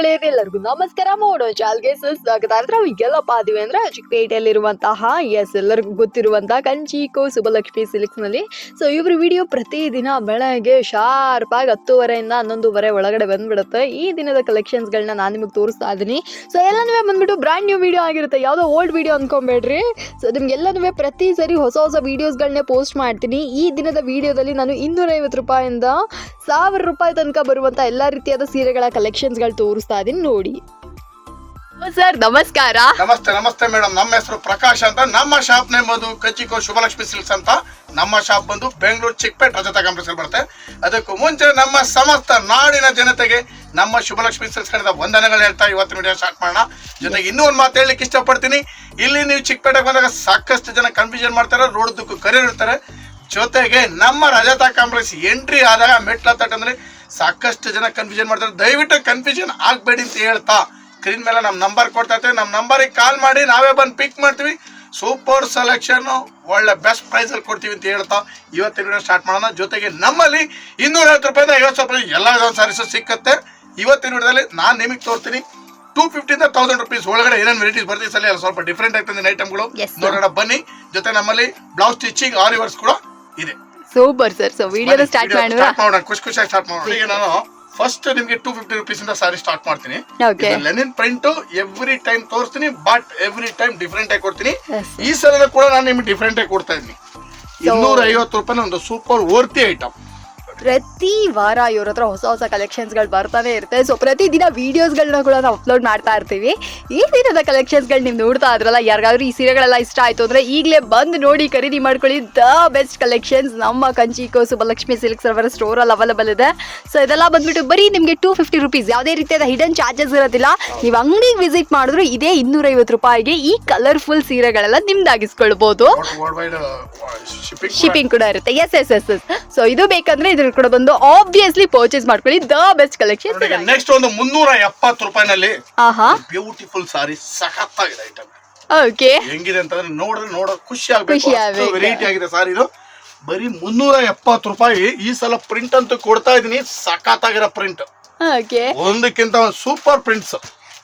ಎಲ್ಲರಿಗೂ ನಮಸ್ಕಾರ. ಮೋಡೋ ಚಾಲ್ಗೆ ಅಂದ್ರೆ ನಾವು ಅಂದ್ರೆ ಚಿಕ್ಕಪೇಟೆಯಲ್ಲಿರುವಂತಹ ಎಸ್ ಎಲ್ಲರಿಗೂ ಗೊತ್ತಿರುವಂತಹ ಕಂಚಿಕೋ ಸುಬಲಕ್ಷ್ಮಿ ಸಿಲಿಕ್ಸ್ನಲ್ಲಿ ಸೊ ಇವ್ರ ವಿಡಿಯೋ ಪ್ರತಿದಿನ ಬೆಳಗ್ಗೆ ಶಾರ್ಪ್ ಆಗಿ ಹತ್ತುವರೆಯಿಂದ ಹನ್ನೊಂದುವರೆ ಒಳಗಡೆ ಬಂದ್ಬಿಡುತ್ತೆ. ಈ ದಿನದ ಕಲೆಕ್ಷನ್ಸ್ ಗಳನ್ನ ನಾನು ನಿಮಗೆ ತೋರಿಸ್ತಾ ಇದೀನಿ. ಸೊ ಎಲ್ಲನೂ ಬಂದ್ಬಿಟ್ಟು ಬ್ರ್ಯಾಂಡ್ ನ್ಯೂ ವಿಡಿಯೋ ಆಗಿರುತ್ತೆ. ಯಾವುದೋ ಓಲ್ಡ್ ವಿಡಿಯೋ ಅನ್ಕೊಂಬೇಡ್ರಿ. ಸೊ ನಿಮ್ಗೆಲ್ಲನೂ ಪ್ರತಿ ಸರಿ ಹೊಸ ಹೊಸ ವಿಡಿಯೋಸ್ಗಳನ್ನೇ ಪೋಸ್ಟ್ ಮಾಡ್ತೀನಿ. ಈ ದಿನದ ವಿಡಿಯೋದಲ್ಲಿ ನಾನು ಇನ್ನೂರೈವತ್ತು ರೂಪಾಯಿಂದ ಸಾವಿರ ರೂಪಾಯಿ ತನಕ ಬರುವಂಥ ಎಲ್ಲಾ ರೀತಿಯಾದ ಸೀರೆಗಳ ಕಲೆಕ್ಷನ್ಸ್ಗಳು ತೋರಿಸ್ತಾ ಇದೀನಿ ನೋಡಿ ಸರ್ ನಮಸ್ಕಾರ. ನಮಸ್ತೆ ನಮಸ್ತೆ ಮೇಡಮ್. ನಮ್ಮ ಹೆಸರು ಪ್ರಕಾಶ್ ಅಂತ. ನಮ್ಮ ಶಾಪ್ ನೇಮ್ ಬಂದು ಕಂಚಿಕೋ ಶುಭಲಕ್ಷ್ಮಿ ಸಿಲ್ಕ್ಸ್ ಅಂತ. ನಮ್ಮ ಶಾಪ್ ಬಂದು ಬೆಂಗಳೂರು ಚಿಕ್ಕಪೇಟ್ ರಜತಾ ಕಾಂಪ್ಲೆಕ್ಸ್ ಬರುತ್ತೆ. ಅದಕ್ಕೂ ಮುಂಚೆ ನಮ್ಮ ಸಮಸ್ತ ನಾಡಿನ ಜನತೆಗೆ ನಮ್ಮ ಶುಭಲಕ್ಷ್ಮಿ ಸಿಲ್ಕ್ಸ್ ಕಡೆದ ವಂದನೆಗಳು ಹೇಳ್ತಾ ಇವತ್ತು ವಿಡಿಯೋ ಸ್ಟಾರ್ಟ್ ಮಾಡೋಣ. ಜೊತೆಗೆ ಇನ್ನೂ ಒಂದು ಮಾತು ಹೇಳಲಿಕ್ಕೆ ಇಷ್ಟಪಡ್ತೀನಿ. ಇಲ್ಲಿ ನೀವು ಚಿಕ್ಕಪೇಟೆಗೆ ಬಂದಾಗ ಸಾಕಷ್ಟು ಜನ ಕನ್ಫ್ಯೂಷನ್ ಮಾಡ್ತಾರೆ ರೋಡ್ ಕರೆ ಇರ್ತಾರೆ ಜೊತೆಗೆ ನಮ್ಮ ರಜತಾ ಕಾಂಪ್ಲೆಕ್ಸ್ ಎಂಟ್ರಿ ಆದಾಗ ಮೆಟ್ಲ ತಟ್ಟಂದ್ರೆ ಸಾಕಷ್ಟು ಜನ ಕನ್ಫ್ಯೂಷನ್ ಮಾಡ್ತಾರೆ. ದಯವಿಟ್ಟು ಕನ್ಫ್ಯೂಷನ್ ಆಗಬೇಡಿ ಅಂತ ಹೇಳ್ತಾ ಸ್ಕ್ರೀನ್ ಮೇಲೆ ನಮ್ಮ ನಂಬರ್ ಕೊಡ್ತಾ ಇರ್ತೀವಿ ನಮ್ಮ ನಂಬರಿಗೆ ಕಾಲ್ ಮಾಡಿ ನಾವೇ ಬಂದು ಪಿಕ್ ಮಾಡ್ತೀವಿ. ಸೂಪರ್ ಸೆಲೆಕ್ಷನ್ ಒಳ್ಳೆ ಬೆಸ್ಟ್ ಪ್ರೈಸ್ ಅಲ್ಲಿ ಕೊಡ್ತೀವಿ ಅಂತ ಹೇಳ್ತಾ ಇವತ್ತಿನ ವಿಡಿಯೋ ಸ್ಟಾರ್ಟ್ ಮಾಡೋಣ. ಜೊತೆಗೆ ನಮ್ಮಲ್ಲಿ ಇನ್ನೂರ ಐವತ್ತು ರೂಪಾಯಿಂದ ಐವತ್ತು ರೂಪಾಯಿ ಎಲ್ಲ ಸಾರೀಸು ಸಿಕ್ಕತ್ತೆ. ಇವತ್ತಿನ ವಿಡಿಯೋದಲ್ಲಿ ನಾನು ನಿಮಗೆ ತೋರ್ತೀನಿ ಟೂ ಫಿಫ್ಟಿಂದ ತೌಸಂಡ್ ರುಪೀಸ್ ಒಳಗಡೆ ಏನೇನು ವೆರೈಟೀಸ್ ಬರ್ತೀವಿ ಸಲ ಸ್ವಲ್ಪ ಡಿಫ್ರೆಂಟ್ ಆಗ್ತದೆ ಐಟಮ್ಗಳು ನೋಡೋಣ ಬನ್ನಿ. ಜೊತೆ ನಮ್ಮಲ್ಲಿ ಬ್ಲೌಸ್ ಸ್ಟಿಚಿಂಗ್ ಆರಿವರ್ಸ್ ಕೂಡ ಇದೆ. ಸೂಪರ್ ಸರ್ ಸೊ ವಿಡಿಯೋನ ಸ್ಟಾರ್ಟ್ ಮಾಡೋಣ ಖುಷಿ ಖುಷಿಯಾಗಿ ಸ್ಟಾರ್ಟ್ ಮಾಡೋಣ. ಈಗ ನಾನು ಫಸ್ಟ್ ನಿಮಗೆ ಟೂ ಫಿಫ್ಟಿ ರುಪೀಸ್ ಇಂದ ಸಾರಿ ಸ್ಟಾರ್ಟ್ ಮಾಡ್ತೀನಿ. ಲೆನಿನ್ ಪ್ರಿಂಟ್ ಎವ್ರಿ ಟೈಮ್ ತೋರಿಸ್ತೀನಿ ಬಟ್ ಎವ್ರಿ ಟೈಮ್ ಡಿಫ್ರೆಂಟ್ ಆಗಿ ಕೊಡ್ತೀನಿ. ಈ ಸಲ ಕೂಡ ನಾನು ನಿಮ್ಗೆ ಡಿಫ್ರೆಂಟ್ ಆಗಿ ಕೊಡ್ತಾ ಇದ್ದೀನಿ. ಇನ್ನೂರ ಐವತ್ತು ರೂಪಾಯಿ ಒಂದು ಸೂಪರ್ ವರ್ತಿ ಐಟಮ್ ಪ್ರತಿ ವಾರ ಇವ್ರ ಹತ್ರ ಹೊಸ ಹೊಸ ಕಲೆಕ್ಷನ್ಸ್ಗಳು ಬರ್ತಾನೆ ಇರುತ್ತೆ. ಸೊ ಪ್ರತಿದಿನ ವೀಡಿಯೋಸ್ಗಳನ್ನ ಕೂಡ ನಾವು ಅಪ್ಲೋಡ್ ಮಾಡ್ತಾ ಇರ್ತೀವಿ. ಈ ದಿನದ ಕಲೆಕ್ಷನ್ಸ್ಗಳು ನೀವು ನೋಡ್ತಾ ಇದ್ರಲ್ಲ ಯಾರಿಗಾದ್ರೂ ಈ ಸೀರೆಗಳೆಲ್ಲ ಇಷ್ಟ ಆಯಿತು ಅಂದರೆ ಈಗಲೇ ಬಂದು ನೋಡಿ ಖರೀದಿ ಮಾಡ್ಕೊಳ್ಳಿ. ದ ಬೆಸ್ಟ್ ಕಲೆಕ್ಷನ್ಸ್ ನಮ್ಮ ಕಂಚಿಕೋ ಸುಬ್ಬಲಕ್ಷ್ಮಿ ಸಿಲ್ಕ್ ಸರ್ವರ್ ಸ್ಟೋರಲ್ಲಿ ಅವೈಲಬಲ್ ಇದೆ. ಸೊ ಇದೆಲ್ಲ ಬಂದ್ಬಿಟ್ಟು ಬರೀ ನಿಮಗೆ ಟೂ ಫಿಫ್ಟಿ ರುಪೀಸ್ ಯಾವುದೇ ರೀತಿಯಾದ ಹಿಡನ್ ಚಾರ್ಜಸ್ ಇರೋದಿಲ್ಲ. ನೀವು ಅಂಗಡಿಗೆ ವಿಸಿಟ್ ಮಾಡಿದ್ರು ಇದೇ ಇನ್ನೂರೈವತ್ತು ರೂಪಾಯಿಗೆ ಈ ಕಲರ್ಫುಲ್ ಸೀರೆಗಳೆಲ್ಲ ನಿಮ್ದಾಗಿಸ್ಕೊಳ್ಬೋದು. ಶಿಪ್ಪಿಂಗ್ ಶಿಪ್ಪಿಂಗ್ ಕೂಡ ಇರುತ್ತೆ. Yes yes yes yes so ಇದು ಬೇಕಂದ್ರೆ ಇದ್ರ ಕೂಡ ಬಂದು ಆಬ್ವಿಯಸ್ಲಿ ಪರ್ಚೇಸ್ ಮಾಡ್ಕೊಳ್ಳಿ. ದ ಬೆಸ್ಟ್ ಕಲೆಕ್ಷನ್ ನೆಕ್ಸ್ಟ್ ಒಂದು ಮುನ್ನೂರ ಎಪ್ಪತ್ತು ರೂಪಾಯಿನಲ್ಲಿ ಆಹಾ. ಬ್ಯೂಟಿಫುಲ್ ಸಾರಿ ಸಖತ್ತಾಗಿದೆ ಐಟಮ್ ಓಕೆ ಹೆಂಗಿದೆ ಅಂತಂದ್ರೆ ನೋಡಿದ್ರೆ ನೋಡೋ ಖುಷಿ ಖುಷಿ ಆಗ್ಬೇಕು ಆಗ್ಬೇಕು. ವೆರೈಟಿ ಆಗಿದೆ ಸಾರಿ ಇದು. ಬರೀ ಮುನ್ನೂರ ಎಪ್ಪತ್ತು ರೂಪಾಯಿ ಈ ಸಲ ಪ್ರಿಂಟ್ ಅಂತ ಕೊಡ್ತಾ ಇದೀನಿ ಆಗಿರೋ ಪ್ರಿಂಟ್ ಓಕೆ ಒಂದಕ್ಕಿಂತ ಒಂದು ಸೂಪರ್ ಪ್ರಿಂಟ್ಸ್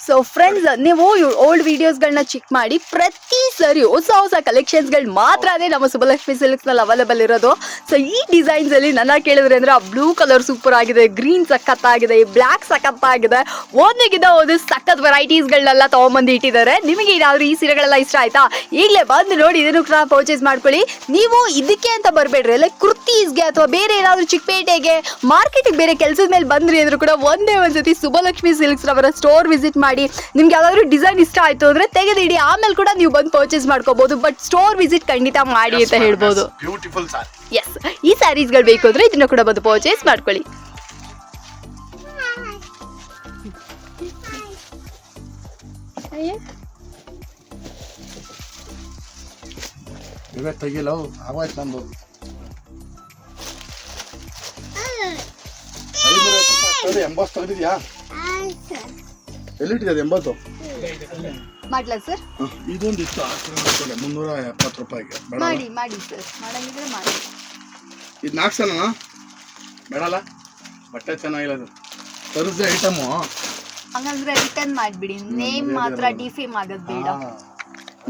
ಸೊ ಫ್ರೆಂಡ್ಸ್ ನೀವು ಓಲ್ಡ್ ವಿಡಿಯೋಸ್ಗಳನ್ನ ಚೆಕ್ ಮಾಡಿ. ಪ್ರತಿ ಸರಿ, ಹೊಸ ಹೊಸ ಕಲೆಕ್ಷನ್ಸ್ಗಳು ಮಾತ್ರನೇ ನಮ್ಮ ಸುಬ್ಬಲಕ್ಷ್ಮಿ ಸಿಲ್ಕ್ಸ್ನಲ್ಲಿ ಅವೈಲೇಬಲ್ ಇರೋದು. ಸೊ ಈ ಡಿಸೈನ್ಸ್ ಅಲ್ಲಿ ನನ್ನ ಕೇಳಿದ್ರೆ ಅಂದ್ರೆ ಆ ಬ್ಲೂ ಕಲರ್ ಸೂಪರ್ ಆಗಿದೆ ಗ್ರೀನ್ ಸಖತ್ತಾಗಿದೆ ಬ್ಲ್ಯಾಕ್ ಸಖತ್ತಾಗಿದೆ ಒಂದಿಗಿದ ಒಂದು ಸಖತ್ ವೆರೈಟೀಸ್ಗಳನ್ನೆಲ್ಲ ತಗೊಂಡ್ಬಂದು ಇಟ್ಟಿದ್ದಾರೆ. ನಿಮಗೆ ಏನಾದ್ರು ಈ ಸೀರೆಗಳೆಲ್ಲ ಇಷ್ಟ ಆಯ್ತಾ? ಈಗಲೇ ಬಂದು ನೋಡಿ ಇದನ್ನು ಕೂಡ ಪರ್ಚೇಸ್ ಮಾಡ್ಕೊಳ್ಳಿ. ನೀವು ಇದಕ್ಕೆ ಅಂತ ಬರಬೇಡ್ರಿ. ಲೈಕ್ ಕುರ್ತೀಸ್ಗೆ ಅಥವಾ ಬೇರೆ ಏನಾದ್ರು ಚಿಕ್ಕಪೇಟೆಗೆ ಮಾರ್ಕೆಟಿಗೆ ಬೇರೆ ಕೆಲಸದ ಮೇಲೆ ಬಂದ್ರಿ ಅಂದ್ರೂ ಕೂಡ ಒಂದೇ ಒಂದ್ಸತಿ ಸುಬ್ಬಲಕ್ಷ್ಮಿ ಸಿಲ್ಕ್ಸ್ ಅವರ ಸ್ಟೋರ್ ವಿಸಿಟ್ ಮಾಡಿ. ನಿಮ್ಗೆ ಯಾವ್ದಾದ್ರು ಡಿಸೈನ್ ಇಷ್ಟ ಆಯ್ತು ಅಂದ್ರೆ ತೆಗೆದಿಡಿ. ಆಮೇಲೆ ಕೂಡ ನೀವು ಬಂದು ಪರ್ಚೇಸ್ ಮಾಡ್ಕೋಬಹುದು ಬಟ್ ಸ್ಟೋರ್ ವಿಸಿಟ್ ಖಂಡಿತ ಮಾಡಿ ಅಂತ ಹೇಳ್ಬೋದು. ಬ್ಯೂಟಿಫುಲ್ ಸಾರಿ ಎಸ್ ಈ ಸ್ಯಾರೀಸ್ಗಳು ಬೇಕು ಅಂದ್ರೆ ಇದನ್ನ ಕೂಡ ಬಂದು ಪರ್ಚೇಸ್ ಮಾಡ್ಕೊಳ್ಳಿ. ಇವೇ ತೆಗಿಲ್ಲ ಆವಾಯ್ತು ನಂದು. ಎಂಬತ್ತು ತೆಗೆದಿದ್ಯಾ? ಎಲ್ಲಿಟ್ಟಿದೆ ಎಂಬತ್ತು? ಮಾಡ್ಲಾ ಸರ್? ಇದೊಂದು ಇತ್ತು ಹಾಕಿರೋ ಮುನ್ನೂರ ಎಪ್ಪತ್ತು ರೂಪಾಯಿಗೆ. ಬೇಡ ಮಾಡಿ ಮಾಡಿ ಸರ್. ಮಾಡಂಗಿದ್ರೆ ಮಾಡಿ. ಇದು ನಾಲ್ಕು ಬೇಡಲ್ಲ? ಬಟ್ಟೆ ಚೆನ್ನಾಗಿಲ್ಲ ಅದು ತರಿಸಿದೆ ಐಟಮು. ಹಂಗಂದ್ರೆ ರಿಟರ್ನ್ ಮಾಡಿಬಿಡಿ. ನೇಮ್ ಮಾತ್ರ ಡಿಫೇಮ್ ಆಗೋದು ಬೇಡ.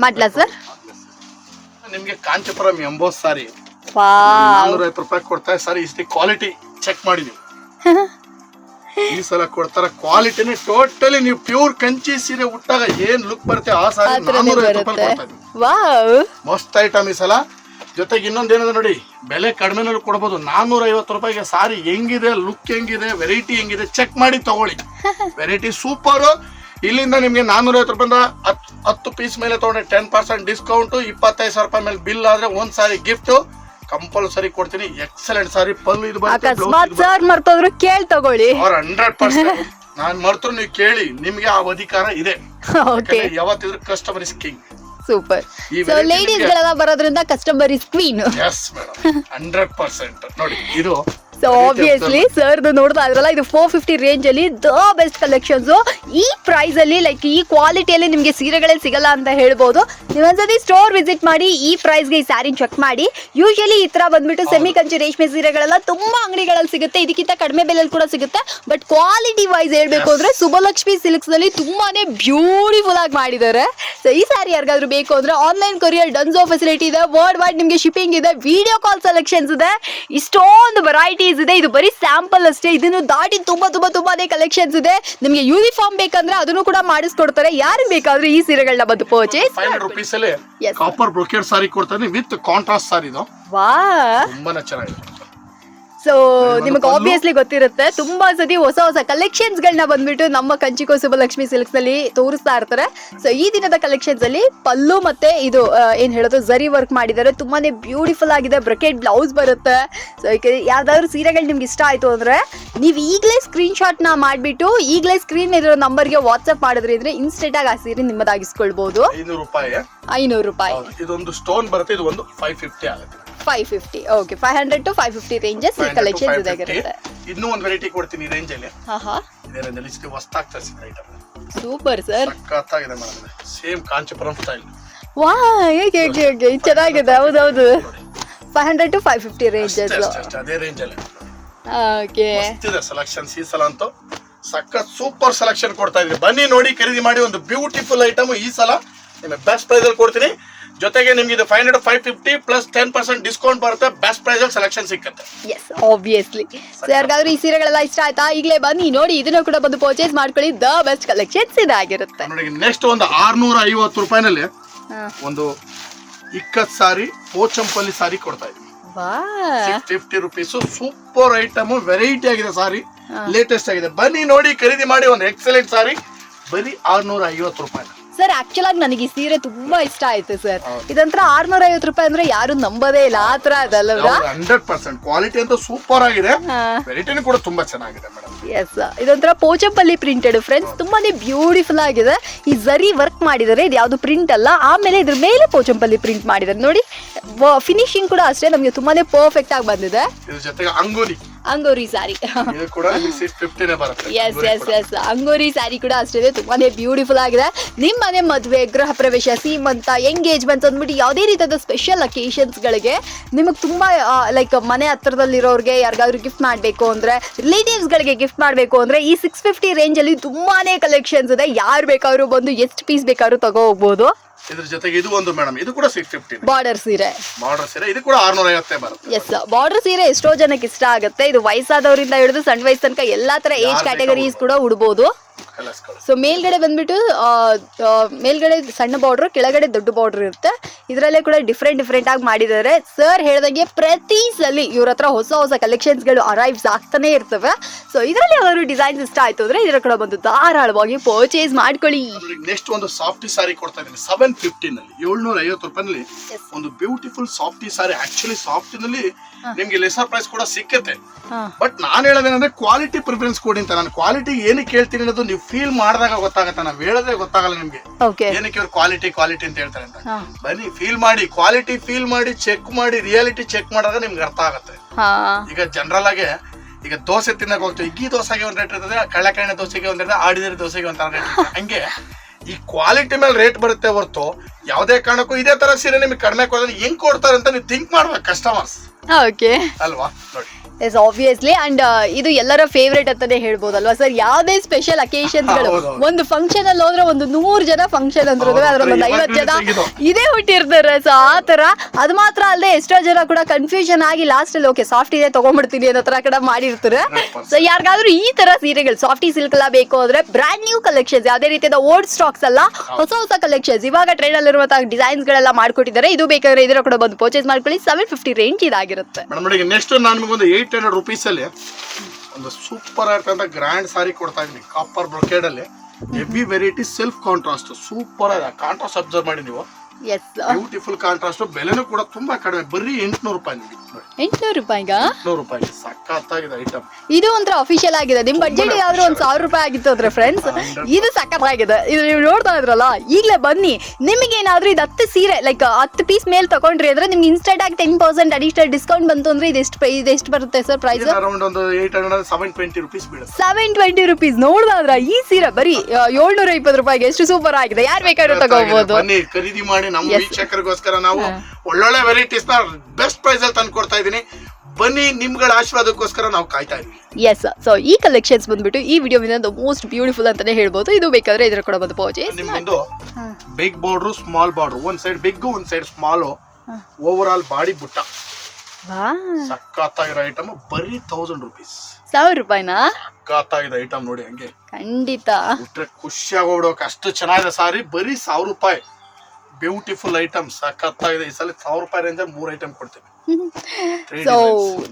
ಮಾಡ್ಲಾ ಸರ್? ನಿಮಗೆ ಕಾಂಚಿಪುರಂ ಎಂಬೋ ಸಾರಿ. ನಾನ್ನೂರ ಐವತ್ತು ರೂಪಾಯಿ ಕೊಡ್ತಾ ಸರಿ ಇಷ್ಟು ಕ್ವಾಲಿಟಿ ಚೆಕ್ ಮಾಡಿದೀವಿ ಈ ಸಲ ಕೊಡ್ತಾರ ಕ್ವಾಲಿಟಿನೇ ಟೋಟಲಿ ನೀವು ಪ್ಯೂರ್ ಕಂಚಿ ಸೀರೆ ಉಟ್ಟಾಗ ಏನ್ ಲುಕ್ ಬರುತ್ತೆ ಆ ಸಾರಿ ವಾವ್. ಮಸ್ತ್ ಐಟಮ್ ಈ ಸಲ. ಜೊತೆಗೆ ಇನ್ನೊಂದು ಏನಿದೆ ನೋಡಿ ಬೆಲೆ ಕಡಿಮೆನಲ್ಲೂ ಕೊಡ್ಬೋದು. ನಾನ್ನೂರ ಐವತ್ತು ರೂಪಾಯಿಗೆ ಸಾರಿ ಹೆಂಗಿದೆ ಲುಕ್ ಹೆಂಗಿದೆ ವೆರೈಟಿ ಹೆಂಗಿದೆ ಚೆಕ್ ಮಾಡಿ ತಗೊಳ್ಳಿ. ವೆರೈಟಿ ಸೂಪರ್ ಇಲ್ಲಿಂದ ನಿಮಗೆ ನಾನ್ನೂರ ಐವತ್ತು ರೂಪಾಯಿಂದ ಹತ್ತು ಹತ್ತು ಪೀಸ್ ಮೇಲೆ ತಗೊಂಡ್ರೆ ಟೆನ್ ಪರ್ಸೆಂಟ್ ಡಿಸ್ಕೌಂಟ್ ಇಪ್ಪತ್ತೈದು ಸಾವಿರ ರೂಪಾಯಿ ಮೇಲೆ ಬಿಲ್ ಆದ್ರೆ ಒಂದ್ ಸಾರಿ ಗಿಫ್ಟ್ ಕಂಪಲ್ಸರಿ ಕೊಡ್ತೀನಿ. ಎಕ್ಸಲೆಂಟ್ ಸಾರಿ ಪಲ್ಲು ಇದು ಅಕಸ್ಮಾತ್ ಸರ್ ಮರ್ತೋದ್ರು ಕೇಳ್ ತಗೊಳ್ಳಿ. ಅವ್ರ ಹಂಡ್ರೆಡ್ ಪರ್ಸೆಂಟ್ ನಾನ್ ಮರ್ತರು ನೀವು ಕೇಳಿ ನಿಮ್ಗೆ ಆ ಅಧಿಕಾರ ಇದೆ. Okay ಯಾವತ್ತಿದ್ರು customer is king super so ladies ಗಳೆಲ್ಲ ಬರೋದ್ರಿಂದ customer is queen yes madam hundred percent ನೋಡಿ ಇದು ಸೊ ಆಬ್ವಿಯಸ್ಲಿ ಸರ್ದು ನೋಡ್ತಾ ಇದ್ರಲ್ಲ ಇದು ಫೋರ್ ಫಿಫ್ಟಿ ರೇಂಜ್ ಅಲ್ಲಿ ದ ಬೆಸ್ಟ್ ಕಲೆಕ್ಷನ್ಸ್ ಈ ಪ್ರೈಸ್ ಅಲ್ಲಿ ಲೈಕ್ ಈ ಕ್ವಾಲಿಟಿಯಲ್ಲಿ ನಿಮಗೆ ಸೀರೆಗಳೇ ಸಿಗಲ್ಲ ಅಂತ ಹೇಳ್ಬೋದು. ನೀವೊಂದ್ಸತಿ ಸ್ಟೋರ್ ವಿಸಿಟ್ ಮಾಡಿ ಈ ಪ್ರೈಸ್ಗೆ ಈ ಸ್ಯಾರಿ ಚೆಕ್ ಮಾಡಿ. ಯೂಶಲಿ ಈ ತರ ಬಂದ್ಬಿಟ್ಟು ಸೆಮಿ ಕಂಚು ರೇಷ್ಮೆ ಸೀರೆಗಳೆಲ್ಲ ತುಂಬಾ ಅಂಗಡಿಗಳಲ್ಲಿ ಸಿಗುತ್ತೆ. ಇದಕ್ಕಿಂತ ಕಡಿಮೆ ಬೆಲೆಯಲ್ಲಿ ಕೂಡ ಸಿಗುತ್ತೆ. ಬಟ್ ಕ್ವಾಲಿಟಿ ವೈಸ್ ಹೇಳ್ಬೇಕು ಅಂದ್ರೆ ಸುಬಲಕ್ಷ್ಮಿ ಸಿಲ್ಕ್ಸ್ನಲ್ಲಿ ತುಂಬಾನೇ ಬ್ಯೂಟಿಫುಲ್ ಆಗಿ ಮಾಡಿದ್ದಾರೆ. ಸೊ ಈ ಸ್ಯಾರಿ ಯಾರಿಗಾದ್ರೂ ಬೇಕು ಅಂದ್ರೆ ಆನ್ಲೈನ್ ಕೊರಿಯರ್ ಡನ್ಸೋ ಫೆಸಿಲಿಟಿ ಇದೆ. ವರ್ಡ್ ವೈಡ್ ನಿಮಗೆ ಶಿಪ್ಪಿಂಗ್ ಇದೆ. ವಿಡಿಯೋ ಕಾಲ್ ಸೆಲೆಕ್ಷನ್ಸ್ ಇದೆ. ಇಷ್ಟೊಂದು ವೆರೈಟೀಸ್ ಇದೆ. ಇದು ಬರೀ ಸ್ಯಾಂಪಲ್ ಅಷ್ಟೇ. ಇದನ್ನು ದಾಟಿ ತುಂಬಾ ತುಂಬಾ ತುಂಬಾನೇ ಕಲೆಕ್ಷನ್ಸ್ ಇದೆ. ನಿಮಗೆ ಯೂನಿಫಾರ್ಮ್ ಬೇಕಂದ್ರೆ ಅದನ್ನು ಕೂಡ ಮಾಡಿಸ್ಕೊಡ್ತಾರೆ. ಯಾರು ಬೇಕಾದ್ರೆ ಈ ಸೀರೆಗಳನ್ನ ಬಂದು ಪರ್ಚೇಸ್ ಫೈವ್ ಹಂಡ್ರೆಡ್ ರುಪೀಸ್ ಅಲ್ಲಿ ಕಾಪರ್ ಬ್ರೋಕೆಡ್ ಸಾರಿ ಕೊಡ್ತಾನೆ ವಿತ್ ಕಾಂಟ್ರಾಸ್ಟ್ ಸಾರಿ ಇದು. ವಾ ತುಂಬಾನೇ ಚೆನ್ನಾಗಿದೆ. ಸೊ ನಿಮಗೆ ಆಬ್ವಿಯಸ್ಲಿ ಗೊತ್ತಿರುತ್ತೆ ತುಂಬಾ ಸತಿ ಹೊಸ ಹೊಸ ಕಲೆಕ್ಷನ್ಸ್ ಗಳನ್ನ ಬಂದ್ಬಿಟ್ಟು ನಮ್ಮ ಕಂಚಿಕೋ ಸುಬ್ಬಲಕ್ಷ್ಮಿ ಸಿಲ್ಕ್ಸ್ನಲ್ಲಿ ತೋರಿಸ್ತಾ ಇರ್ತಾರೆ. ಸೊ ಈ ದಿನದ ಕಲೆಕ್ಷನ್ಸ್ ಅಲ್ಲಿ ಪಲ್ಲು ಮತ್ತೆ ಇದು ಏನ್ ಹೇಳೋದು ಜರಿ ವರ್ಕ್ ಮಾಡಿದ್ದಾರೆ. ತುಂಬಾನೇ ಬ್ಯೂಟಿಫುಲ್ ಆಗಿದೆ ಬ್ರಕೆಟ್ ಬ್ಲೌಸ್ ಬರುತ್ತೆ. ಸೊ ಯಾವ್ದಾದ್ರು ಸೀರೆಗಳು ನಿಮ್ಗೆ ಇಷ್ಟ ಆಯ್ತು ಅಂದ್ರೆ ನೀವು ಈಗಲೇ ಸ್ಕ್ರೀನ್ ಶಾಟ್ನ ಮಾಡ್ಬಿಟ್ಟು ಈಗಲೇ ಸ್ಕ್ರೀನ್ ಇರೋ ನಂಬರ್ಗೆ ವಾಟ್ಸ್ಆಪ್ ಮಾಡಿದ್ರೆ ಇದ್ರೆ ಇನ್ಸ್ಟೆಂಟ್ ಆಗಿ ಆ ಸೀರೆ ನಿಮ್ಮದಾಗಿಸ್ಕೊಳ್ಬಹುದು ಐನೂರು ರೂಪಾಯಿ. ಐನೂರು ರೂಪಾಯಿ. ಇದೊಂದು ಸ್ಟೋನ್ ಬರುತ್ತೆ ಇದು ಒಂದು ಫೈವ್ ಫಿಫ್ಟಿ ಆಗುತ್ತೆ. Five fifty okay five hundred to five fifty ranges 500 to collections 550. ಇದಾಗಿರುತ್ತೆ ಇನ್ನೂ ಒಂದು ವೆರೈಟಿ ಕೊಡ್ತೀನಿ ಈ ರೇಂಜ್ ಅಲ್ಲಿ. ಹಾ ಹಾ ಇದೇ ರೇಂಜ್ ಅಲ್ಲಿ ಇಷ್ಟು ಹೊಸ್ತಾಗಿ ತರಿಸಿದ ಐಟಮ್ ಸೂಪರ್ ಸರ್ ಸಖತ್ತಾಗಿದೆ ಮೇಡಮ್ ಸೇಮ್ ಕಾಂಚಿಪುರಂ ಸ್ಟೈಲ್ ವಾ ಹೇಗೆ ಹೇಗೆ ಹೇಗೆ? ಚೆನ್ನಾಗಿದೆ. ಚೆನ್ನಾಗಿದೆ ಹೌದು five hundred to five fifty ranges ಅದೇ ರೇಂಜ್ ಅಲ್ಲಿ. ಓಕೆ ಮಸ್ತಿದೆ ಸೆಲೆಕ್ಷನ್ ಈ ಸಲ ಅಂತೂ. ಸಖತ್ ಸೂಪರ್ ಸೆಲೆಕ್ಷನ್ ಕೊಡ್ತಾ ಇದ್ರಿ ಬನ್ನಿ ನೋಡಿ ಖರೀದಿ ಮಾಡಿ ಒಂದು ಬ್ಯೂಟಿಫುಲ್ ಐಟಮ್ ಈ ಸಲ. ನಿಮಗೆ ಬೆಸ್ಟ್ ಪ್ರೈಸ್ ಅಲ್ಲಿ ಕೊಡ್ತೀನಿ. ಜೊತೆಗೆ ನಿಮ್ಗೆ ಇದು five hundred five fifty plus ten percent discount ಬರುತ್ತೆ. ಬೆಸ್ಟ್ ಪ್ರೈಸ್ ಅಲ್ಲಿ ಸೆಲೆಕ್ಷನ್ ಸಿಕ್ಕುತ್ತೆ. ಎಸ್ ಆಬ್ವಿಯಸ್ಲಿ ಸೊ ಯಾರಿಗಾದ್ರೂ ಈ ಸೀರೆಗಳೆಲ್ಲ ಇಷ್ಟ ಆಯ್ತಾ? ಈಗಲೇ ಬನ್ನಿ ನೋಡಿ ಇದನ್ನು ಕೂಡ ಬಂದು ಪರ್ಚೇಸ್ ಮಾಡ್ಕೊಳ್ಳಿ. ದ ಬೆಸ್ಟ್ ಕಲೆಕ್ಷನ್ಸ್ ಇದಾಗಿರುತ್ತೆ. ನೋಡಿ ನೆಕ್ಸ್ಟ್ ಒಂದು ಆರ್ನೂರ ಐವತ್ತು ರೂಪಾಯಿನಲ್ಲಿ ಒಂದು ಇಕ್ಕತ್ ಸಾರಿ ಪೋಚಂಪಲ್ಲಿ ಸಾರಿ ಕೊಡ್ತಾ ಇದ್ವಿ fifty rupees super item variety ಆಗಿದೆ ಸಾರಿ. ಲೇಟೆಸ್ಟ್ ಆಗಿದೆ. ಬನ್ನಿ ನೋಡಿ ಖರೀದಿ ಮಾಡಿ ಒಂದು ಎಕ್ಸಲೆಂಟ್ ಸಾರಿ. ಬರೀ ಆರ್ನೂರ ಐವತ್ತು ರೂಪಾಯಿ. ಸರ್ ಆಕ್ಚುಲ್ ಆಗಿ ನನಗೆ ಈ ಸೀರೆ ತುಂಬಾ ಇಷ್ಟ ಆಯ್ತು ಸರ್. ಇದಂತ್ರ ಆರ್ನೂರ ಐವತ್ತು ರೂಪಾಯಿ ಅಂದ್ರೆ ಯಾರು ನಂಬೋದೇ ಇಲ್ಲ. ಆ ತರ ಅದಲ್ಲ ಹಂಡ್ರೆಡ್ ಪರ್ಸೆಂಟ್ ಕ್ವಾಲಿಟಿ ಅಂತ ಸೂಪರ್ ಆಗಿದೆ. ವೆರೈಟಿನೂ ಕೂಡ ತುಂಬಾ ಚೆನ್ನಾಗಿದೆ ಮೇಡಮ್ ಎಸ್ ಇದೊಂಥರ ಪೋಚಂಪಲ್ಲಿ ಪ್ರಿಂಟೆಡ್ ಫ್ರೆಂಡ್ಸ್ ತುಂಬಾನೇ ಬ್ಯೂಟಿಫುಲ್ ಆಗಿದೆ. ಈ ಜರಿ ವರ್ಕ್ ಮಾಡಿದರೆ ಇದು ಯಾವುದು ಪ್ರಿಂಟ್ ಅಲ್ಲ ಆಮೇಲೆ ಇದ್ರ ಮೇಲೆ ಪೋಚಂಪಲ್ಲಿ ಪ್ರಿಂಟ್ ಮಾಡಿದ್ದಾರೆ. ನೋಡಿ ಫಿನಿಶಿಂಗ್ ಕೂಡ ಅಷ್ಟೇ ನಮಗೆ ತುಂಬಾನೇ ಪರ್ಫೆಕ್ಟ್ ಆಗಿ ಬಂದಿದೆ. ಇದ್ರ ಜೊತೆಗೆ ಅಂಗೋಲಿ. ಅಂಗೋರಿ ಸಾರಿ. ಎಸ್ ಎಸ್ ಎಸ್ ಅಂಗೋರಿ ಸ್ಯಾರಿ ಕೂಡ. ಅಷ್ಟೇ ತುಂಬಾನೇ ಬ್ಯೂಟಿಫುಲ್ ಆಗಿದೆ. ನಿಮ್ಮ ಮನೆ ಮದುವೆ ಗೃಹ ಪ್ರವೇಶ ಸೀಮಂತ ಎಂಗೇಜ್ಮೆಂಟ್ ಅಂದ್ಬಿಟ್ಟು ಯಾವುದೇ ರೀತಿಯಾದ ಸ್ಪೆಷಲ್ ಗಳಿಗೆ ನಿಮಗೆ ತುಂಬಾ ಲೈಕ್ ಮನೆ ಹತ್ರದಲ್ಲಿರೋರಿಗೆ ಯಾರಿಗಾದ್ರೂ ಗಿಫ್ಟ್ ಮಾಡಬೇಕು ಅಂದ್ರೆ ರಿಲೇಟಿವ್ಸ್ ಗಳಿಗೆ ಗಿಫ್ಟ್ ಮಾಡಬೇಕು ಅಂದ್ರೆ ಈ ಸಿಕ್ಸ್ ಫಿಫ್ಟಿ ರೇಂಜಲ್ಲಿ ತುಂಬಾನೇ ಕಲೆಕ್ಷನ್ಸ್ ಇದೆ. ಯಾರು ಬೇಕಾದ್ರೂ ಬಂದು ಎಷ್ಟು ಪೀಸ್ ಬೇಕಾದ್ರೂ ತಗೋ ಹೋಗ್ಬೋದು ಇದ್ರ ಜೊತೆಗೆ ಇದು ಒಂದು ಮೇಡಮ್ ಇದು ಕೂಡ ಸಿಕ್ಸ್ ಫಿಫ್ಟಿ ಬಾರ್ಡರ್ ಸೀರೆ. ಬಾರ್ಡರ್ ಸೀರೆ. ಇದು ಕೂಡ ಆರ್ನೂರ ಐವತ್ತೇ ಬರುತ್ತೆ ಎಸ್ ಬಾರ್ಡರ್ ಸೀರೆ ಎಷ್ಟೋ ಜನಕ್ಕೆ ಇಷ್ಟ ಆಗುತ್ತೆ. ಇದು ವಯಸ್ಸಾದವರಿಂದ ಹಿಡಿದು ಸಣ್ಣ ವಯಸ್ಸು ತನಕ ಎಲ್ಲಾ ತರ ಏಜ್ ಕ್ಯಾಟಗರೀಸ್ ಕೂಡ ಉಡ್ಬೋದು. ಸೊ ಮೇಲ್ಗಡೆ ಬಂದ್ಬಿಟ್ಟು ಮೇಲ್ಗಡೆ ಸಣ್ಣ ಬಾರ್ಡ್ರು ಕೆಳಗಡೆ ದೊಡ್ಡ ಬಾರ್ಡರ್ ಇರುತ್ತೆ. ಇದರಲ್ಲೇ ಕೂಡ ಡಿಫ್ರೆಂಟ್ ಡಿಫ್ರೆಂಟ್ ಆಗಿ ಮಾಡಿದ್ದಾರೆ. ಸರ್ ಹೇಳ್ದಂಗೆ ಪ್ರತಿ ಸಲ ಇವ್ರ ಹತ್ರ ಹೊಸ ಹೊಸ ಕಲೆಕ್ಷನ್ಸ್ಗಳು ಅರೈವ್ಸ್ ಆಗ್ತಾನೆ ಇರ್ತವೆ. ಸೊ ಇದರಲ್ಲಿ ಅವರು ಡಿಸೈನ್ಸ್ ಇಷ್ಟ ಆಯ್ತು ಅಂದ್ರೆ ಇದರ ಕೂಡ ಬಂದು ಧಾರಾಳವಾಗಿ ಪರ್ಚೇಸ್ ಮಾಡ್ಕೊಳ್ಳಿ. ನೆಕ್ಸ್ಟ್ ಒಂದು ಸಾಫ್ಟಿ ಸಾರಿ ಕೊಡ್ತಾ ಇದ್ದೀನಿ. ಸೆವೆನ್ ಫಿಫ್ಟಿನಲ್ಲಿ ಏಳ್ನೂರ ಐವತ್ತು ರೂಪಾಯಿನಲ್ಲಿ ಒಂದು ಬ್ಯೂಟಿಫುಲ್ ಸಾಫ್ಟಿ ಸಾರಿ ಆಕ್ಚುಲಿ ಸಾಫ್ಟಿನಲ್ಲಿ ನಿಮ್ಗೆ ಲೆಸರ್ ಪ್ರೈಸ್ ಕೂಡ ಸಿಕ್ಕತ್ತೆ. ಬಟ್ ನಾನು ಹೇಳೋದೇನಂದ್ರೆ ಕ್ವಾಲಿಟಿ ಪ್ರಿಫರೆನ್ಸ್ ಕೊಡಿ ಅಂತ. ನಾನು ಕ್ವಾಲಿಟಿ ಏನಕ್ಕೆ ಹೇಳ್ತೀನಿ ಅನ್ನೋದು ನೀವು ಫೀಲ್ ಮಾಡಿದಾಗ ಗೊತ್ತಾಗತ್ತೆ ನಾವು ಹೇಳಿದ್ರೆ ಗೊತ್ತಾಗಲ್ಲ ನಿಮ್ಗೆ. ಓಕೆ ಏನಕ್ಕೆ ಇವ್ರು ಕ್ವಾಲಿಟಿ ಕ್ವಾಲಿಟಿ ಅಂತ ಹೇಳ್ತಾರೆ ಅಂತ. ಹಾ. ಬನ್ನಿ ಫೀಲ್ ಮಾಡಿ ಕ್ವಾಲಿಟಿ ಫೀಲ್ ಮಾಡಿ ಚೆಕ್ ಮಾಡಿ ರಿಯಾಲಿಟಿ ಚೆಕ್ ಮಾಡಿದಾಗ ನಿಮ್ಗೆ ಅರ್ಥ ಆಗುತ್ತೆ. ಹಾ. ಈಗ ಜನರಲ್ ಆಗಿ ಈಗ ದೋಸೆ ತಿನ್ನಕ್ ಹೋಗ್ತೀವಿ ಇಗ್ಗಿ ದೋಸೆಗೆ ಒಂದ್ ರೇಟ್ ಇರ್ತದೆ ಕಳ್ಳಕಾಯಿನ ದೋಸೆಗೆ ಒಂದ್ ರೇಟ್ ಆಡಿದರೆ ದೋಸೆಗೆ ಒಂದ್ ರೇಟ್ ಇರ್ತದೆ. ಹಂಗೆ ಈ ಕ್ವಾಲಿಟಿ ಮೇಲೆ ರೇಟ್ ಬರುತ್ತೆ ಹೊರತು ಯಾವುದೇ ಕಾರಣಕ್ಕೂ ಇದೇ ತರ ಸೀರೆ ನಿಮಗೆ ಕಡಿಮೆ ಕೊಡೋದ್ರೆ ಹೆಂಗ್ ಕೊಡ್ತಾರೆ ಅಂತ ನೀವು ಥಿಂಕ್ ಮಾಡ್ಬೇಕು ಕಸ್ಟಮರ್ಸ್ ಓಕೆ ಅಲ್ವಾ? ನೋಡಿ. ಎಸ್ ಆಬ್ವಿಯಸ್ಲಿ ಅಂಡ್ ಇದು ಎಲ್ಲರ ಫೇವ್ರೇಟ್ ಅಂತಾನೆ ಹೇಳ್ಬೋದಲ್ವಾ? ಸರ್ ಯಾವುದೇ ಸ್ಪೆಷಲ್ ಅಕೇಶನ್ಗಳು. ಒಂದು ಫಂಕ್ಷನ್ ಅಲ್ಲಿ ಹೋದ್ರೆ ಒಂದು ನೂರು ಜನ ಫಂಕ್ಷನ್ ಅಂದ್ರು ಅದ್ರಲ್ಲಿ ಒಂದು ಐವತ್ತು ಜನ ಇದು. ಹುಟ್ಟಿರ್ತಾರೆ. ಸೊ ಆ ತರ ಅದು ಮಾತ್ರ ಅಲ್ಲದೆ ಎಷ್ಟೋ ಜನ ಕೂಡ ಕನ್ಫ್ಯೂಷನ್ ಆಗಿ ಲಾಸ್ಟ್ ಅಲ್ಲಿ ಓಕೆ ಸಾಫ್ಟ್ ಇದೆ ತಗೊಂಡ್ಬಿಡ್ತೀನಿ ಅನ್ನೋ ತರ ಕೂಡ ಮಾಡಿರ್ತಾರೆ. 100%. ಸೊ ಯಾರಿಗಾದ್ರೂ ಈ ತರ ಸೀರೆಗಳು ಸಾಫ್ಟಿ ಸಿಲ್ಕ್ ಎಲ್ಲ ಬೇಕು ಅಂದ್ರೆ ಬ್ರಾಂಡ್ ನ್ಯೂ ಕಲೆಕ್ಷನ್ಸ್ ಯಾವುದೇ ರೀತಿಯಾದ ಓಲ್ಡ್ ಸ್ಟಾಕ್ಸ್ ಅಲ್ಲ ಹೊಸ ಹೊಸ ಕಲೆಕ್ಷನ್ಸ್ ಇವಾಗ ಟ್ರೆಂಡ್ ಅಲ್ಲಿರುವಂತಹ ಡಿಸೈನ್ಸ್ ಗಳೆಲ್ಲ ಮಾಡ್ಕೊಟ್ಟಿದ್ದಾರೆ. ಇದು ಬೇಕಾದ್ರೆ ಇದರ ಕೂಡ ಬಂದು ಪರ್ಚೇಸ್ ಮಾಡ್ಕೊಳ್ಳಿ. ಸೆವೆನ್ ಫಿಫ್ಟಿ ರೇಂಜ್ ಇದಾಗಿರುತ್ತೆ. ಏಯ್ಟ್ ಹಂಡ್ರೆಡ್ ರುಪೀಸ್ ಅಲ್ಲಿ ಒಂದು ಸೂಪರ್ ಆಗಿರ್ತಕ್ಕಂಥ ಗ್ರ್ಯಾಂಡ್ ಸಾರಿ ಕೊಡ್ತಾ ಇದ್ದೀನಿ. Copper ಬ್ರೊಕೇಡಲ್ಲಿ heavy variety self contrast super ಆಗಿದೆ ಕಾಂಟ್ರಾಸ್ಟ್ ಅಬ್ಸರ್ವ್ ಮಾಡಿ ನೀವು. ಬ್ಯೂಟಿಫುಲ್ ಕಾಂಟ್ರಾಸ್ಟ್ ಬೆಲೆನೂ ಕೂಡ ತುಂಬಾ ಕಡಿಮೆ. ಬರೀ ಎಂಟ್ನೂರು ರೂಪಾಯಿ ನೋಡಿ. ಎಂಟ್ನೂರು ರೂಪಾಯಿಗ? ಎಂಟ್ನೂರು ರೂಪಾಯಿ. ಸಖತ್ತಾಗಿದೆ ಐಟಮ್ ಇದು ಒಂಥರ ಅಫಿಷಿಯಲ್ ಆಗಿದೆ. ನಿಮ್ ಬಜೆಟ್ ಯಾವ್ದಾದ್ರು ಒಂದ್ ಸಾವಿರ ರೂಪಾಯಿ ಆಗಿತ್ತು ಅಂದ್ರೆ ಫ್ರೆಂಡ್ಸ್ ಇದು ಸಖತ್ತಾಗಿದೆ. ಇದು ನೀವು ನೋಡ್ತಾ ಇದ್ರಲ್ಲ ಈಗಲೇ ಬನ್ನಿ. ನಿಮಗೆ ಏನಾದ್ರೂ ಇದು ಹತ್ತು ಸೀರೆ ಲೈಕ್ ಹತ್ತು ಪೀಸ್ ಮೇಲೆ ತಗೊಂಡ್ರಿ ಅಂದ್ರೆ ನಿಮ್ಗೆ ಇನ್ಸ್ಟೆಂಟ್ ಆಗಿ ಟೆನ್ ಪರ್ಸೆಂಟ್ ಅಡಿಷನಲ್ ಡಿಸ್ಕೌಂಟ್ ಬಂತು ಅಂದ್ರೆ ಇದು ಎಷ್ಟು ಇದು ಎಷ್ಟು ಬರುತ್ತೆ ಸರ್ ಪ್ರೈಸ್ ಅರೌಂಡ್ ಒಂದು eight hundred seven twenty rupees ಬೀಳುತ್ತೆ. ಸೆವೆನ್ ಟ್ವೆಂಟಿ ರುಪೀಸ್ ನೋಡ್ದಾದ್ರ ಈ ಸೀರೆ ಬರೀ ಏಳ್ನೂರ ಇಪ್ಪತ್ತು ರೂಪಾಯಿಗೆ ಎಷ್ಟು ಸೂಪರ್ ಆಗಿದೆ. ಯಾರು ಬೇಕಾದ್ರೂ ತಗೋಬಹುದು ಬನ್ನಿ ಖರೀದಿ ಮಾಡಿ. ನಮ್ಮ Yes. ವೀಕ್ಷಕರಿಗೋಸ್ಕರ ನಾವು ಒಳ್ಳೊಳ್ಳೆ ವೆರೈಟೀಸ್ನ ಬೆಸ್ಟ್ ಪ್ರೈಸ್ ಅಲ್ಲಿ ತಂದು ಕೊಡ್ತಾ ಇದೀನಿ ಬನ್ನಿ ನಿಮ್ಗಳ ಆಶೀರ್ವಾದಕ್ಕೋಸ್ಕರ ನಾವು ಕಾಯ್ತಾ ಇದ್ವಿ. ಎಸ್ ಸೊ ಈ ಕಲೆಕ್ಷನ್ಸ್ ಬಂದ್ಬಿಟ್ಟು ಈ ವಿಡಿಯೋ ದ ಮೋಸ್ಟ್ ಬ್ಯೂಟಿಫುಲ್ ಅಂತಾನೆ ಹೇಳ್ಬೋದು. ಇದು ಬೇಕಾದ್ರೆ ಇದ್ರ ಕೂಡ ಬಂದು ಪೌಚಿ ನಿಮ್ಗೊಂದು ಬಿಗ್ ಬಾರ್ಡ್ರು ಸ್ಮಾಲ್ ಬಾರ್ಡ್ರು ಒಂದ್ ಸೈಡ್ ಬಿಗ್ ಒಂದ್ side small over all body ಬುಟ್ಟ. ಸಕ್ಕತ್ತಾಗಿರೋ ಐಟಮ್ ಬರೀ ತೌಸಂಡ್ ರುಪೀಸ್ ಸಾವಿರ ರೂಪಾಯಿನಾ? ಸಕ್ಕತ್ತಾಗಿದೆ ಐಟಮ್ ನೋಡಿ ಹಂಗೆ. ಖಂಡಿತ. ಖುಷಿ ಖುಷಿಯಾಗಿ ಹೋಗ್ಬಿಡೋಕೆ ಅಷ್ಟು ಚೆನ್ನಾಗಿದೆ ಸಾರಿ ಬರೀ ಸಾವಿರ ರೂಪಾಯಿ. ಬ್ಯೂಟಿಫುಲ್ ಐಟಮ್ ಸಖತ್ತಾಗಿದೆ ಈ ಸಲ ಸಾವಿರ ರೂಪಾಯಿ ರೇಂಜ್ ಮೂರ್ ಐಟಮ್ ಕೊಡ್ತೀವಿ ಸೊ.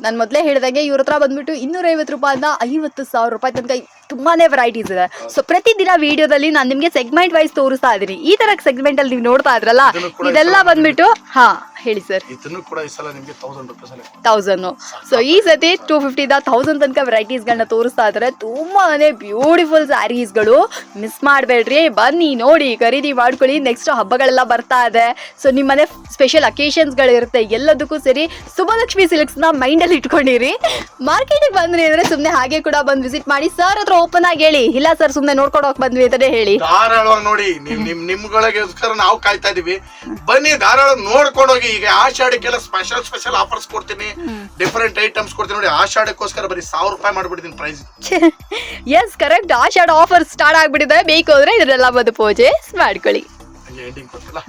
ನಾನು ಮೊದಲೇ ಹೇಳಿದಾಗೆ ಇವ್ರ ಹತ್ರ ಬಂದ್ಬಿಟ್ಟು ಇನ್ನೂರೈವತ್ತು ರೂಪಾಯಿಂದ ಐವತ್ತು ಸಾವಿರ ರೂಪಾಯಿ ತನಕ ತುಂಬಾನೇ ವೆರೈಟೀಸ್ ಇದೆ. ಸೊ ಪ್ರತಿದಿನ ವಿಡಿಯೋದಲ್ಲಿ ನಾನು ನಿಮಗೆ ಸೆಗ್ಮೆಂಟ್ ವೈಸ್ ತೋರಿಸ್ತಾ ಇದ್ದೀನಿ. ಈ ತರ ಸೆಗ್ಮೆಂಟ್ ಅಲ್ಲಿ ನೀವು ನೋಡ್ತಾ ಇದ್ರಲ್ಲ ಇದೆಲ್ಲ ಬಂದ್ಬಿಟ್ಟು ಹಾ. ಹೇಳಿ ಸರ್. ಇದನ್ನು ಕೂಡ ಈ ಸಲ ನಿಮ್ಗೆ ತೌಸಂಡ್ ರುಪೀಸ್ ಅಲ್ಲಿ ಸೊ ಈ ಸತಿ ಟೂ ಫಿಫ್ಟಿದ ತೌಸಂಡ್ ತನಕ ವೆರೈಟೀಸ್ಗಳನ್ನ ತೋರಿಸ್ತಾ ಇದ್ದಾರೆ ತುಂಬಾನೇ ಬ್ಯೂಟಿಫುಲ್ ಸ್ಯಾರೀಸ್ಗಳು ಮಿಸ್ ಮಾಡಬೇಡ್ರಿ. ಬನ್ನಿ ನೋಡಿ ಖರೀದಿ ಮಾಡ್ಕೊಳ್ಳಿ. ನೆಕ್ಸ್ಟ್ ಹಬ್ಬಗಳೆಲ್ಲ ಬರ್ತಾ ಇದೆ. ಸೊ ನಿಮ್ಮನೆ ಸ್ಪೆಷಲ್ ಅಕೇಶನ್ಸ್ಗಳು ಇರುತ್ತೆ. ಎಲ್ಲದಕ್ಕೂ ಸರಿ ಸುಬ್ಬಲಕ್ಷ್ಮಿ ಮೈಂಡ್ ಮೈಂಡಲ್ಲಿ ಇಟ್ಕೊಂಡಿರಿ. ಮಾರ್ಕೆಟಿಗೆ ಬಂದ್ರಿ ಅಂದ್ರೆ ಸುಮ್ಮನೆ ಹಾಗೆ ಕೂಡ ಬಂದು ವಿಸಿಟ್ ಮಾಡಿ. ಸರ್ ಹತ್ರ ಓಪನ್ ಆಗಿ ಹೇಳಿ. ಇಲ್ಲ ಸರ್ ಸುಮ್ಮನೆ ನೋಡ್ಕೊಂಡು ಹೋಗಿ ಬಂದ್ವಿ ಅಂತಾನೆ ಹೇಳಿ. ಧಾರಾಳವಾಗಿ ನೋಡಿ ನಿಮ್ ನಿಮ್ ನಿಮ್ಗಳಿಗೋಸ್ಕರ ನಾವು ಕಾಯ್ತಾ ಇದೀವಿ. ಬನ್ನಿ ಧಾರಾಳ ನೋಡ್ಕೊಂಡು ಹೋಗಿ ಈಗ ಆಷಾಢಕ್ಕೆಲ್ಲ ಸ್ಪೆಷಲ್ ಸ್ಪೆಷಲ್ ಆಫರ್ಸ್ ಕೊಡ್ತೀನಿ. ಡಿಫರೆಂಟ್ ಐಟಮ್ಸ್ ಕೊಡ್ತೀನಿ. ನೋಡಿ ಆಷಾಢಕ್ಕೋಸ್ಕರ ಬರೀ ಸಾವಿರ ರೂಪಾಯಿ ಮಾಡ್ಬಿಡ್ತೀನಿ ಪ್ರೈಸ್ ಎಸ್ ಕರೆಕ್ಟ್ ಆ ಶಾಡ್ ಆಫರ್ ಸ್ಟಾರ್ಟ್ ಆಗ್ಬಿಟ್ಟಿದೆ. ಬೇಕು ಅಂದ್ರೆ ಇದನ್ನೆಲ್ಲ ಬಂದು ಪೂಜೆ ಮಾಡ್ಕೊಳ್ಳಿ. ಎಂಡಿಂಗ್ ಕೊಡ್ತಿಲ್ಲ?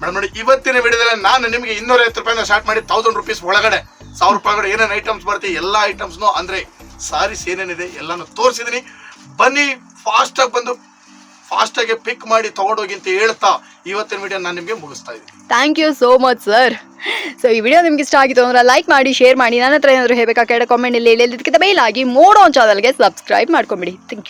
ಮೇಡಮ್ ನೋಡಿ ಇವತ್ತಿನ ವಿಡಿಯೋದಲ್ಲಿ ನಾನು ನಿಮಗೆ ಇನ್ನೂರ ಐವತ್ತು ರೂಪಾಯಿಂದ ಸ್ಟಾರ್ಟ್ ಮಾಡಿ ತೌಸಂಡ್ ರುಪೀಸ್ ಒಳಗಡೆ ಸಾವಿರ ರೂಪಾಯಿ ಏನೇನು ಐಟಮ್ಸ್ ಬರುತ್ತೆ ಎಲ್ಲ ಐಟಮ್ಸ್ನು ಅಂದ್ರೆ ಸಾರೀಸ್ ಏನೇನಿದೆ ಎಲ್ಲಾನು ತೋರಿಸಿದೀನಿ. ಬನ್ನಿ ಫಾಸ್ಟ್ ಆಗಿ ಬಂದು ಫಾಸ್ಟ್ ಆಗಿ ಪಿಕ್ ಮಾಡಿ ತಗೊಂಡೋಗಿ ಅಂತ ಹೇಳ್ತಾ ಇವತ್ತಿನ ವಿಡಿಯೋ ನಾನು ನಿಮಗೆ ಮುಗಿಸ್ತಾ ಇದ್ದೀನಿ. Thank you so much sir so ಈ ವಿಡಿಯೋ ನಿಮ್ಗೆ ಇಷ್ಟ ಆಗಿತ್ತು ಅಂದ್ರೆ ಲೈಕ್ ಮಾಡಿ ಶೇರ್ ಮಾಡಿ. ನನ್ನ ಹತ್ರ ಏನಾದರೂ ಹೇಳಬೇಕಾ, ಕೇಳ ಕಾಮೆಂಟ್ ಇಲ್ಲಿ ಇದಕ್ಕಿಂತ ಮೇಲಾಗಿ ಮೋಡೋ ಚಾನಲ್ಗೆ ಸಬ್ಸ್ಕ್ರೈಬ್ ಮಾಡ್ಕೊಂಬಿಡಿ. Thank you